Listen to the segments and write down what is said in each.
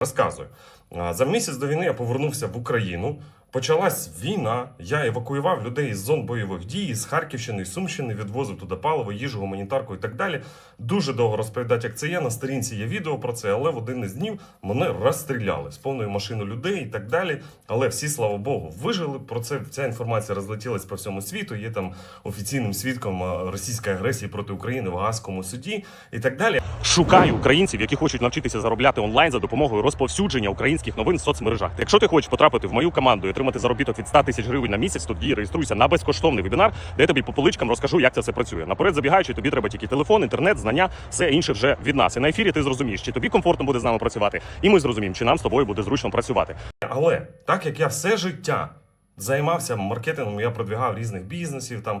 Розказую. За місяць до війни я повернувся в Україну. Почалась війна. Я евакуював людей з зон бойових дій з Харківщини, з Сумщини, відвозив туди паливо, їжу, гуманітарку і так далі. Дуже довго розповідати, як це є. На сторінці є відео про це, але в один із днів мене розстріляли з повною машиною людей і так далі. Але всі, слава Богу, вижили. Про це ця інформація розлетілась по всьому світу. Є там офіційним свідком російської агресії проти України в Гаазькому суді і так далі. Шукаю українців, які хочуть навчитися заробляти онлайн за допомогою розповсюдження українських новин в соцмережах. Якщо ти хочеш потрапити в мою команду і отримати заробіток від 100 тисяч гривень на місяць, тоді реєструйся на безкоштовний вебінар, де я тобі по поличкам розкажу, як це все працює. Наперед забігаючи, тобі треба тільки телефон, інтернет, знання, все інше вже від нас. І на ефірі ти зрозумієш, чи тобі комфортно буде з нами працювати, і ми зрозуміємо, чи нам з тобою буде зручно працювати. Але так як я все життя займався маркетингом, я продвігав різних бізнесів, там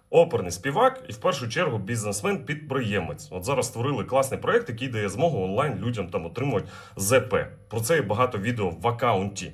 Оперний співак і в першу чергу бізнесмен-підприємець. От зараз створили класний проект, який дає змогу онлайн людям там отримувати ЗП. Про це є багато відео в акаунті.